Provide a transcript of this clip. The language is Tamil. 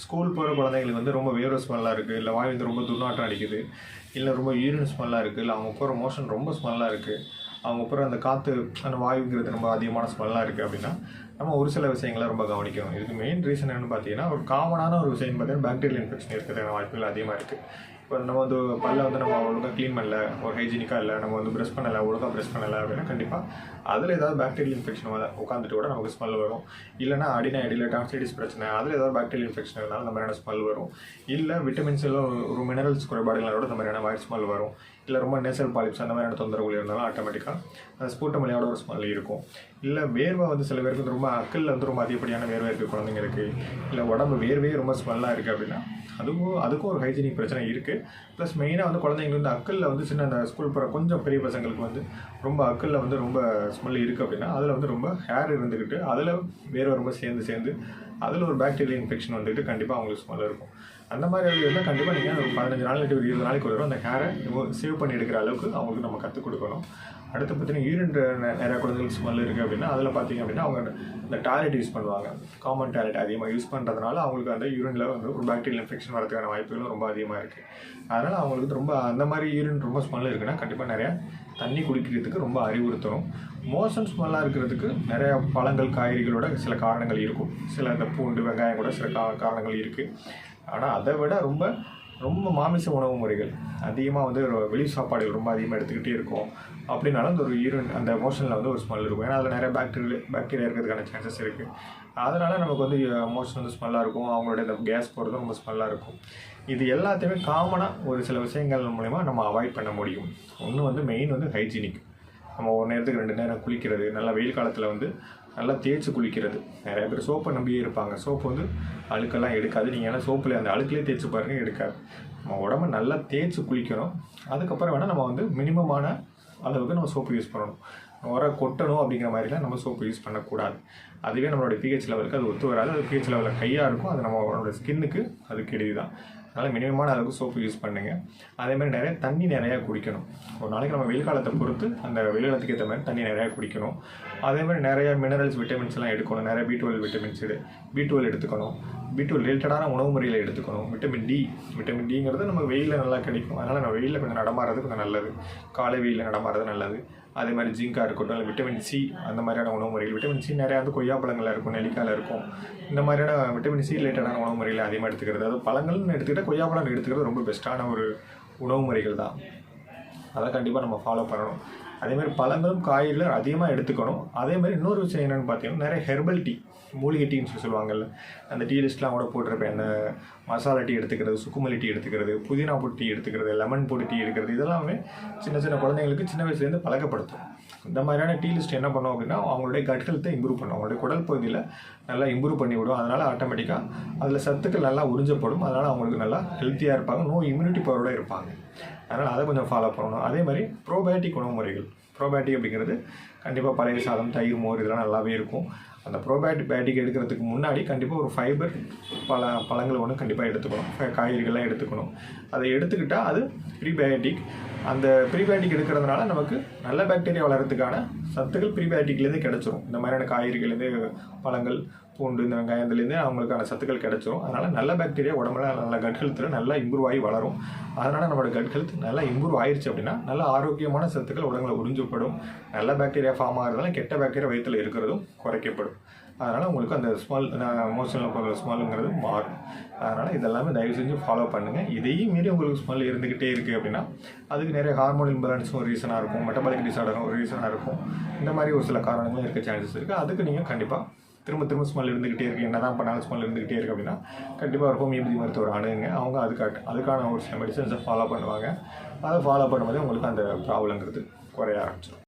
ஸ்கூல் போகிற குழந்தைங்களுக்கு வந்து ரொம்ப வேர்வை ஸ்மெல்லாக இருக்குது இல்லை வாய் வந்து ரொம்ப துர்நாற்றம் அடிக்குது இல்லை ரொம்ப யூரின் ஸ்மெல்லாக இருக்குது இல்லை அவங்க போகிற மோஷன் ரொம்ப ஸ்மெல்லாக இருக்குது அவங்க போகிற அந்த காற்று அந்த வாயுங்கிறது ரொம்ப அதிகமான ஸ்மெல்லாக இருக்குது அப்படின்னா நம்ம ஒரு சில விஷயங்களை ரொம்ப கவனிக்கணும். இதுக்கு மெயின் ரீசன் என்னென்னு பார்த்தீங்கன்னா ஒரு காமனான ஒரு விஷயம் பார்த்தீங்கன்னா பாக்டீரியல் இன்ஃபெக்ஷன் இருக்கிறதுக்கான வாய்ப்புகள் அதிகமாக இருக்குது இப்போ நம்ம வந்து பல்ல வந்து நம்ம ஒழுங்காக க்ளீன் பண்ணல ஒரு ஹைஜீனிக்காக இல்லை நம்ம வந்து ப்ரெஷ் பண்ணலை ஒழுங்காக ப்ரெஷ் பண்ணலை அப்படின்னா கண்டிப்பாக அதில் ஏதாவது பாக்டீரியல் இன்ஃபெக்ஷன் உட்காந்துட்டு கூட நமக்கு ஸ்மெல் வரும். இல்லைனா அடினா அடியில் டான்சைட்டிஸ் பிரச்சனை அதில் ஏதாவது பாக்டீரியல் இன்ஃபெக்ஷன் இருந்தாலும் இந்த மாதிரியான ஸ்மெல் வரும். இல்லை விட்டமின்ஸ் எல்லாம் ஒரு- மினரல்ஸ் குறைபாடுகளோட இந்த மாதிரியான வாய் ஸ்மெல் வரும். இல்லை ரொம்ப நேசல் பாலிப்ஸ் அந்த மாதிரியான தொந்தரவுகள் இருந்தாலும் ஆட்டோமேட்டிக்காக அந்த ஸ்பூட்டமலையோட ஒரு ஸ்மெல் இருக்கும். இல்லை வேர்வை வந்து சில பேருக்கு வந்து ரொம்ப அக்கல்ல வந்து ரொம்ப அதிகப்படியான வேர்வை இருக்குது குழந்தைங்களுக்கு இல்லை உடம்பு வேர்வையே ரொம்ப ஸ்மெல்லாக இருக்குது அப்படின்னா அதுவும் அதுக்கும் ஒரு ஹைஜீனிக் பிரச்சனை இருக்குது ப்ளஸ் மெயினாக வந்து குழந்தைங்களுக்கு வந்து அக்கல்ல வந்து சின்ன அந்த ஸ்கூல் போகிற கொஞ்சம் பெரிய பசங்களுக்கு வந்து ரொம்ப அக்கல்ல வந்து ரொம்ப ஸ்மெல் இருக்குது அப்படின்னா அதில் வந்து ரொம்ப ஹேர் இருந்துக்கிட்டு அதில் வேர்வை ரொம்ப சேர்ந்து சேர்ந்து அதில் ஒரு பாக்டீரியல் இன்ஃபெக்ஷன் வந்துட்டு கண்டிப்பாக அவங்களுக்கு ஸ்மெல் இருக்கும். அந்த மாதிரி இருந்தால் கண்டிப்பாக நீங்கள் ஒரு பதினஞ்சு நாள் இல்லை ஒரு இருபது நாளைக்கு ஒரு அந்த ஹேரை சேவ் பண்ணி எடுக்கிற அளவுக்கு அவங்களுக்கு நம்ம கற்றுக் கொடுக்கணும். அடுத்து பார்த்தீங்கன்னா யூரின் நிறையா குழந்தைகள் ஸ்மெல் இருக்குது அப்படின்னா அதில் பார்த்தீங்க அப்படின்னா அவங்க இந்த டாய்லெட் யூஸ் பண்ணுவாங்க. காமன் டாய்லெட் அதிகமாக யூஸ் பண்ணுறதுனால அவங்களுக்கு அந்த யூரினில் வந்து ஒரு பாக்டீரியல் இன்ஃபெக்ஷன் வரதுக்கான வாய்ப்புகளும் ரொம்ப அதிகமாக இருக்குது அதனால் அவங்களுக்கு ரொம்ப அந்த மாதிரி யூரின் ரொம்ப ஸ்மெல் இருக்குன்னா கண்டிப்பாக நிறையா தண்ணி குடிக்கிறதுக்கு ரொம்ப அறிவுறுத்தணும். மோசம் ஸ்மெல்லாக இருக்கிறதுக்கு நிறையா பழங்கள் காய்கறிகளோட சில காரணங்கள் இருக்கும். சில இந்த பூண்டு வெங்காயம் கூட சில கா காரணங்கள் இருக்குது ஆனால் அதை விட ரொம்ப ரொம்ப மாமிச உணவு முறைகள். அதிகமாக வந்து வெளி சாப்பாடுகள் ரொம்ப அதிகமாக எடுத்துக்கிட்டே இருக்கும். அப்படின்னாலும் அந்த ஒரு யூரின் அந்த மோஷனில் வந்து ஒரு ஸ்மெல் இருக்கும். ஏன்னா அதில் நிறைய பாக்டீரியா பாக்டீரியா இருக்கிறதுக்கான சான்சஸ் இருக்குது அதனால் நமக்கு வந்து மோஷன் வந்து ஸ்மெல்லாக இருக்கும். அவங்களோட இந்த கேஸ் போகிறது ரொம்ப ஸ்மெல்லாக இருக்கும். இது எல்லாத்தையுமே காமனாக ஒரு சில விஷயங்கள் மூலிமா நம்ம அவாய்ட் பண்ண முடியும். ஒன்று வந்து மெயின் வந்து ஹைஜீனிக் நம்ம ஒரு நேரத்துக்கு ரெண்டு நேரம் குளிக்கிறது நல்லா வெயில் காலத்தில் வந்து நல்லா தேய்ச்சி குளிக்கிறது. நிறைய பேர் சோப்பை நம்பியே இருப்பாங்க. சோப்பு வந்து அழுக்கெல்லாம் எடுக்காது. நீங்கள் ஏன்னா சோப்பில் அந்த அழுக்கிலே தேய்ச்சி பாருங்க எடுக்காது. நம்ம உடம்ப நல்லா தேய்ச்சி குளிக்கணும். அதுக்கப்புறம் வேணால் நம்ம வந்து மினிமமான அளவுக்கு நம்ம சோப்பு யூஸ் பண்ணணும். உர கொட்டணும் அப்படிங்கிற மாதிரிலாம் நம்ம சோப்பு யூஸ் பண்ணக்கூடாது. அதுவே நம்மளோட பிஹெச் லெவலுக்கு அது ஒத்து வராது. அது பிஹெச் லெவலில் கையாக இருக்கும். அது நம்மளோட ஸ்கின்னுக்கு அது கெடுதி தான். அதனால் மினிமமான அளவுக்கு சோப்பு யூஸ் பண்ணுங்கள் அதே மாதிரி நிறைய தண்ணி நிறையா குடிக்கணும். ஒரு நாளைக்கு நம்ம வெயில் காலத்தை பொறுத்து அந்த வெயில் காலத்துக்கு ஏற்ற மாதிரி தண்ணி நிறையா குடிக்கணும். அதே மாதிரி நிறைய மினரல்ஸ் விட்டமின்ஸ் எல்லாம் எடுக்கணும். நிறைய பி டுவெல் விட்டமின்ஸ் எடு பி டுவெல் எடுத்துக்கணும். பி டுவெல் ரிலேட்டடான உணவு முறையில் எடுத்துக்கணும். விட்டமின் டி விட்டமின் டிங்கிறது நம்ம வெயிலில் நல்லா கிடைக்கும் அதனால் நம்ம வெயிலில் கொஞ்சம் நடமாடுறது கொஞ்சம் நல்லது. காலை வெயிலில் நடமாடுறது நல்லது. அதே மாதிரி ஜிங்காக இருக்கட்டும் இல்லை விட்டமின் சி அந்த மாதிரியான உணவு முறைகள். விட்டமின் சி நிறையா வந்து கொய்யா பழங்களில் இருக்கும் நெல்லிக்காயில் இருக்கும். இந்த மாதிரியான விட்டமின் சி ரிலேட்டடான உணவு முறைகளை அதிகமாக எடுத்துக்கிறது. அது பழங்கள்னு எடுத்துக்கிட்டால் கொய்யா பழம் எடுத்துக்கிறது ரொம்ப பெஸ்ட்டான ஒரு உணவு முறைகள் தான். அதை கண்டிப்பாக நம்ம ஃபாலோ பண்ணணும். அதேமாதிரி பழங்களும் காய்கறிகளும் அதிகமாக எடுத்துக்கணும். அதேமாதிரி இன்னொரு விஷயம் என்னென்னு பார்த்தீங்கன்னா நிறைய ஹெர்பல் டீ மூலிகை டீன்னு சொல்லி சொல்லுவாங்கல்ல அந்த டீ லிஸ்ட்லாம் கூட போட்டிருப்பேன். அந்த மசாலா டீ எடுத்துக்கிறது சுக்குமல்லி டீ எடுத்துக்கிறது புதினா பொடி டீ எடுத்துக்கிறது லெமன் பொடி டீ எடுக்கிறது இதெல்லாமே சின்ன சின்ன குழந்தைங்களுக்கு சின்ன வயசுலேருந்து பழக்கப்படுத்தும். இந்த மாதிரியான டீ லிஸ்ட் என்ன பண்ணோம் அப்படின்னா அவங்களுடைய கட் ஹெல்த்தை இம்ப்ரூவ் பண்ணும். அவங்களுடைய குடல் பகுதியில் நல்லா இம்ப்ரூவ் பண்ணி விடும். அதனால் ஆட்டோமேட்டிக்காக அதில் சத்துக்கள் நல்லா உறிஞ்சப்படும். அதனால் அவங்களுக்கு நல்லா ஹெல்த்தியாக இருப்பாங்க. நோ இம்யூனிட்டி பவரோடு இருப்பாங்க. அதனால் அதை கொஞ்சம் ஃபாலோ பண்ணணும். அதே மாதிரி ப்ரோபயோட்டிக் உணவு முறைகள். ப்ரோபேட்டிக் அப்படிங்கிறது கண்டிப்பாக பழைய சாதம் தயிர் மோர் இதெல்லாம் நல்லாவே இருக்கும். அந்த ப்ரோபயோட்டிக் எடுக்கிறதுக்கு முன்னாடி கண்டிப்பாக ஒரு ஃபைபர் பழ பழங்கள் ஒன்று கண்டிப்பாக எடுத்துக்கணும். காய்கறிகள்லாம் எடுத்துக்கணும். அதை எடுத்துக்கிட்டால் அது ப்ரீபயோட்டிக் அந்த ப்ரீபயோட்டிக் எடுக்கிறதுனால நமக்கு நல்ல பாக்டீரியா வளர்கிறதுக்கான சத்துக்கள் ப்ரீபயோட்டிக்லேருந்து கிடச்சிரும். இந்த மாதிரியான காய்கறிகள்லேருந்து பழங்கள் பூண்டு இந்த வெங்காயத்துலேருந்து அவங்களுக்கான சத்துக்கள் கிடைச்சிரும். அதனால் நல்ல பாக்டீரியா உடம்புல நல்ல கட் ஹெல்த்தில் நல்லா இம்ப்ரூவ் ஆகி வளரும். அதனால் நம்மளோட கட் ஹெல்த் நல்லா இம்ப்ரூவ் ஆயிடுச்சு அப்படின்னா நல்ல ஆரோக்கியமான சத்துக்கள் உடம்புல உறிஞ்சப்படும். நல்ல பாக்டீரியா ஃபார்ம் ஆகிறதுனால கெட்ட பாக்டீரியா வயிற்றில் இருக்கிறதும் குறைக்கப்படும். அதனால் உங்களுக்கு அந்த ஸ்மெல் மோஷனில் போகிற ஸ்மெல்லுங்கிறது மாறும். அதனால் இதெல்லாமே தயவு செஞ்சு ஃபாலோ பண்ணுங்கள் இதையும் மீறி உங்களுக்கு ஸ்மெல் இருந்துக்கிட்டே இருக்குது அப்படின்னா அதுக்கு நிறைய ஹார்மோன் இம்பேலன்ஸும் ஒரு ரீசனாக இருக்கும். மெட்டபாலிக் டிசார்டரும் ஒரு ரீசனாக இருக்கும். இந்த மாதிரி ஒரு சில காரணங்களும் இருக்க சான்சஸ் இருக்குது அதுக்கு நீங்கள் கண்டிப்பாக திரும்ப திரும்ப ஸ்மெல் இருந்துக்கிட்டே இருக்குது என்ன தான் பண்ணாலும் ஸ்மெல் இருந்துக்கிட்டே இருக்குது அப்படின்னா கண்டிப்பாக ஒரு ஹோமியோபதி மருத்துவர் அணுகுங்க. அவங்க அதுக்காக அதுக்கான ஒரு சில மெடிசன்ஸை ஃபாலோ பண்ணுவாங்க. அதை ஃபாலோ பண்ணும்போது உங்களுக்கு அந்த ப்ராப்ளங்கிறது குறைய ஆரம்பிச்சிடும்